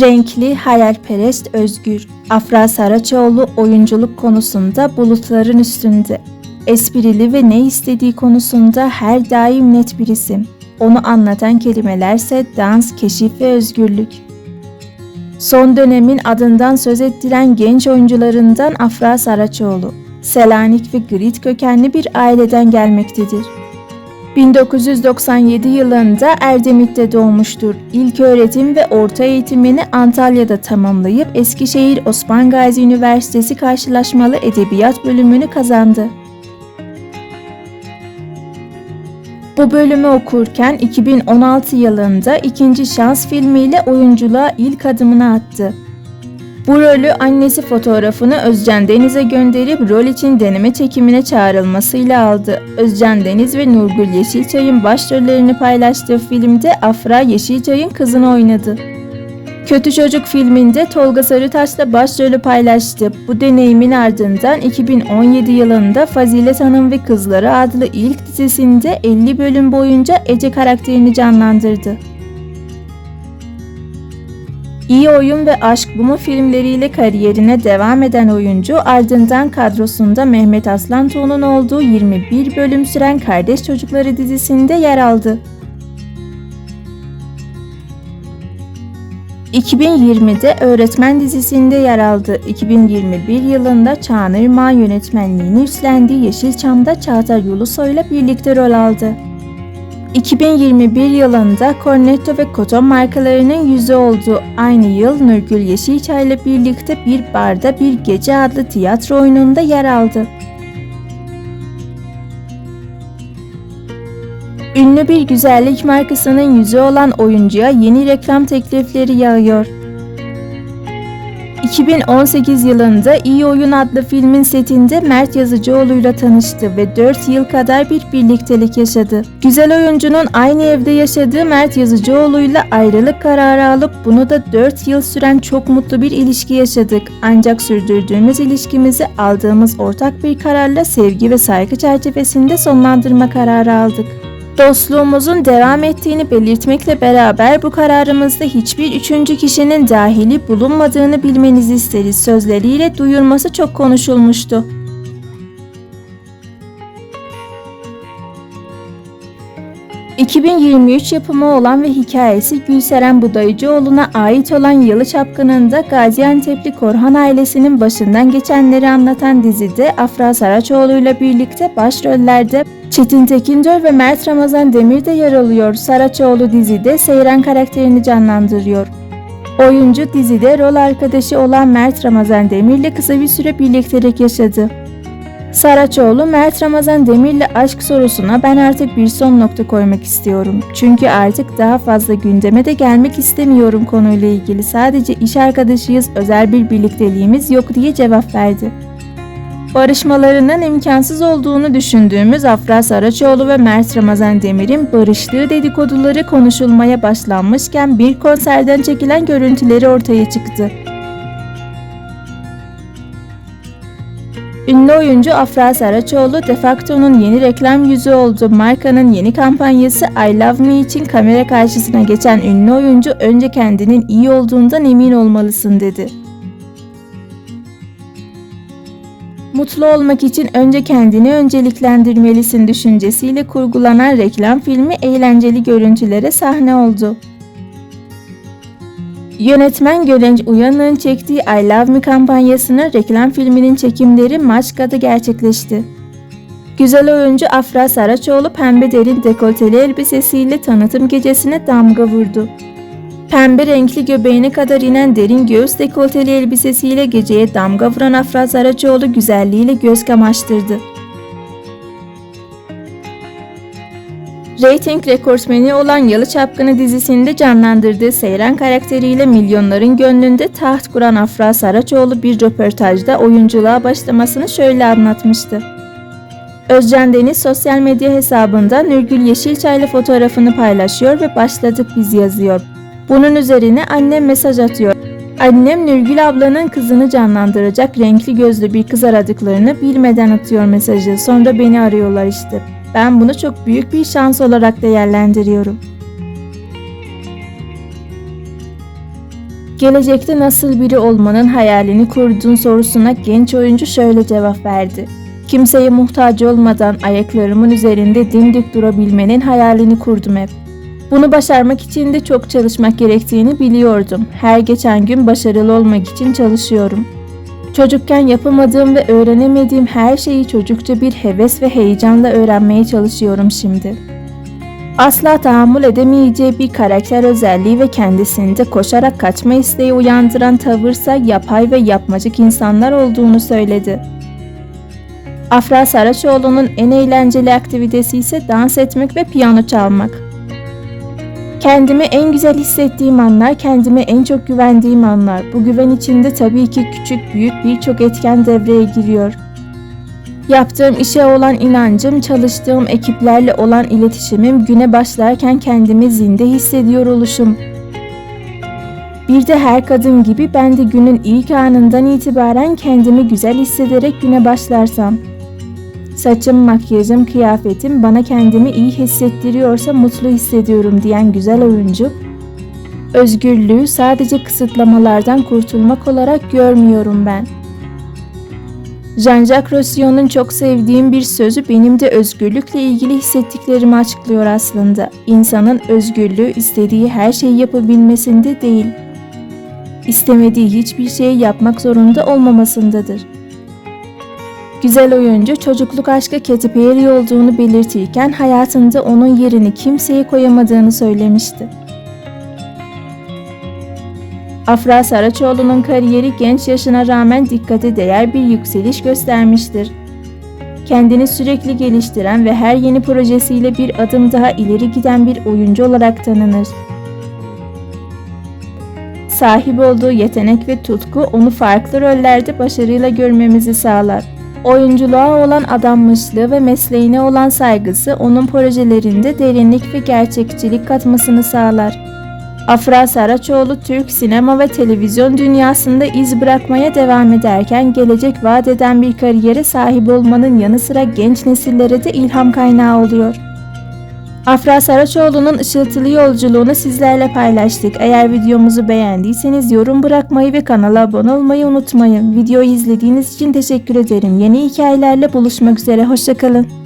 Renkli, hayalperest, özgür. Afra Saraçoğlu oyunculuk konusunda bulutların üstünde. Esprili ve ne istediği konusunda her daim net bir isim. Onu anlatan kelimelerse dans, keşif ve özgürlük. Son dönemin adından söz ettiren genç oyuncularından Afra Saraçoğlu. Selanik ve Grit kökenli bir aileden gelmektedir. 1997 yılında Erdemit'te doğmuştur. İlk öğretim ve orta eğitimini Antalya'da tamamlayıp Eskişehir Osman Gazi Üniversitesi Karşılaşmalı Edebiyat bölümünü kazandı. Bu bölümü okurken 2016 yılında İkinci Şans filmiyle oyunculuğa ilk adımını attı. Bu rolü annesi fotoğrafını Özcan Deniz'e gönderip rol için deneme çekimine çağrılmasıyla aldı. Özcan Deniz ve Nurgül Yeşilçay'ın başrollerini paylaştığı filmde Afra Yeşilçay'ın kızını oynadı. Kötü Çocuk filminde Tolga Sarıtaş'la başrolü paylaştı. Bu deneyimin ardından 2017 yılında Fazilet Hanım ve Kızları adlı ilk dizisinde 50 bölüm boyunca Ece karakterini canlandırdı. İyi Oyun ve Aşk Bumu filmleriyle kariyerine devam eden oyuncu ardından kadrosunda Mehmet Aslantuğ'un olduğu 21 bölüm süren Kardeş Çocukları dizisinde yer aldı. 2020'de Öğretmen dizisinde yer aldı. 2021 yılında Çağan Irmak'ın yönetmenliğini üstlendiği Yeşilçam'da Çağatay Ulusoy'la birlikte rol aldı. 2021 yılında Cornetto ve Koton markalarının yüzü oldu. Aynı yıl Nurgül Yeşilçay ile birlikte Bir Barda Bir Gece adlı tiyatro oyununda yer aldı. Ünlü bir güzellik markasının yüzü olan oyuncuya yeni reklam teklifleri yağıyor. 2018 yılında İyi Oyun adlı filmin setinde Mert Yazıcıoğlu'yla tanıştı ve 4 yıl kadar bir birliktelik yaşadı. Güzel oyuncunun aynı evde yaşadığı Mert Yazıcıoğlu'yla ayrılık kararı alıp bunu da 4 yıl süren çok mutlu bir ilişki yaşadık. Ancak sürdürdüğümüz ilişkimizi aldığımız ortak bir kararla sevgi ve saygı çerçevesinde sonlandırma kararı aldık. Dostluğumuzun devam ettiğini belirtmekle beraber bu kararımızda hiçbir üçüncü kişinin dahili bulunmadığını bilmenizi isteriz sözleriyle duyurması çok konuşulmuştu. ...2023 yapımı olan ve hikayesi Gülseren Budayıcıoğlu'na ait olan Yalı Çapkını'nda Gaziantep'li Korhan ailesinin başından geçenleri anlatan dizide Afra Saraçoğlu ile birlikte başrollerde Çetin Tekindör ve Mert Ramazan Demir de yer alıyor. Saraçoğlu dizide Seyran karakterini canlandırıyor. Oyuncu dizide rol arkadaşı olan Mert Ramazan Demir'le kısa bir süre birliktelik yaşadı. Saraçoğlu Mert Ramazan Demir'le aşk sorusuna ben artık bir son nokta koymak istiyorum. Çünkü artık daha fazla gündeme de gelmek istemiyorum konuyla ilgili. Sadece iş arkadaşıyız, özel bir birlikteliğimiz yok diye cevap verdi. Barışmalarının imkansız olduğunu düşündüğümüz Afra Saraçoğlu ve Mert Ramazan Demir'in barıştığı dedikoduları konuşulmaya başlanmışken bir konserden çekilen görüntüleri ortaya çıktı. Ünlü oyuncu Afra Saraçoğlu Defacto'nun yeni reklam yüzü oldu. Markanın yeni kampanyası I Love Me için kamera karşısına geçen ünlü oyuncu önce kendinin iyi olduğundan emin olmalısın dedi. Mutlu olmak için önce kendini önceliklendirmelisin düşüncesiyle kurgulanan reklam filmi eğlenceli görüntülere sahne oldu. Yönetmen Gölenç Uyanık'ın çektiği I Love Me kampanyasını reklam filminin çekimleri Maçka'da gerçekleşti. Güzel oyuncu Afra Saraçoğlu pembe derin dekolteli elbisesiyle tanıtım gecesine damga vurdu. Pembe renkli göbeğine kadar inen derin göğüs dekolteli elbisesiyle geceye damga vuran Afra Saraçoğlu güzelliğiyle göz kamaştırdı. Rating rekortmeni olan Yalı Çapkını dizisinde canlandırdığı Seyran karakteriyle milyonların gönlünde taht kuran Afra Saraçoğlu bir röportajda oyunculuğa başlamasını şöyle anlatmıştı. Özcan Deniz sosyal medya hesabında Nurgül Yeşilçay ile fotoğrafını paylaşıyor ve başladık biz yazıyor. Bunun üzerine annem mesaj atıyor. Annem Nurgül ablanın kızını canlandıracak renkli gözlü bir kız aradıklarını bilmeden atıyor mesajı. Sonra beni arıyorlar işte. Ben bunu çok büyük bir şans olarak değerlendiriyorum. Gelecekte nasıl biri olmanın hayalini kurduğun sorusuna genç oyuncu şöyle cevap verdi. Kimseye muhtaç olmadan ayaklarımın üzerinde dimdik durabilmenin hayalini kurdum hep. Bunu başarmak için de çok çalışmak gerektiğini biliyordum. Her geçen gün başarılı olmak için çalışıyorum. Çocukken yapamadığım ve öğrenemediğim her şeyi çocukça bir heves ve heyecanla öğrenmeye çalışıyorum şimdi. Asla tahammül edemeyeceği bir karakter özelliği ve kendisinde koşarak kaçma isteği uyandıran tavırsa yapay ve yapmacık insanlar olduğunu söyledi. Afra Saraçoğlu'nun en eğlenceli aktivitesi ise dans etmek ve piyano çalmak. Kendimi en güzel hissettiğim anlar, kendime en çok güvendiğim anlar. Bu güven içinde tabii ki küçük büyük birçok etken devreye giriyor. Yaptığım işe olan inancım, çalıştığım ekiplerle olan iletişimim, güne başlarken kendimi zinde hissediyor oluşum. Bir de her kadın gibi ben de günün ilk anından itibaren kendimi güzel hissederek güne başlarsam. Saçım, makyajım, kıyafetim bana kendimi iyi hissettiriyorsa mutlu hissediyorum diyen güzel oyuncu, özgürlüğü sadece kısıtlamalardan kurtulmak olarak görmüyorum ben. Jean-Jacques Rousseau'nun çok sevdiğim bir sözü benim de özgürlükle ilgili hissettiklerimi açıklıyor aslında. İnsanın özgürlüğü istediği her şeyi yapabilmesinde değil, istemediği hiçbir şeyi yapmak zorunda olmamasındadır. Güzel oyuncu çocukluk aşkı Katy Perry olduğunu belirtirken hayatında onun yerini kimseye koyamadığını söylemişti. Afra Saraçoğlu'nun kariyeri genç yaşına rağmen dikkate değer bir yükseliş göstermiştir. Kendini sürekli geliştiren ve her yeni projesiyle bir adım daha ileri giden bir oyuncu olarak tanınır. Sahip olduğu yetenek ve tutku onu farklı rollerde başarıyla görmemizi sağlar. Oyunculuğa olan adanmışlığı ve mesleğine olan saygısı onun projelerinde derinlik ve gerçekçilik katmasını sağlar. Afra Saraçoğlu Türk sinema ve televizyon dünyasında iz bırakmaya devam ederken gelecek vaat eden bir kariyere sahip olmanın yanı sıra genç nesillere de ilham kaynağı oluyor. Afra Saraçoğlu'nun ışıltılı yolculuğunu sizlerle paylaştık. Eğer videomuzu beğendiyseniz yorum bırakmayı ve kanala abone olmayı unutmayın. Videoyu izlediğiniz için teşekkür ederim. Yeni hikayelerle buluşmak üzere. Hoşçakalın.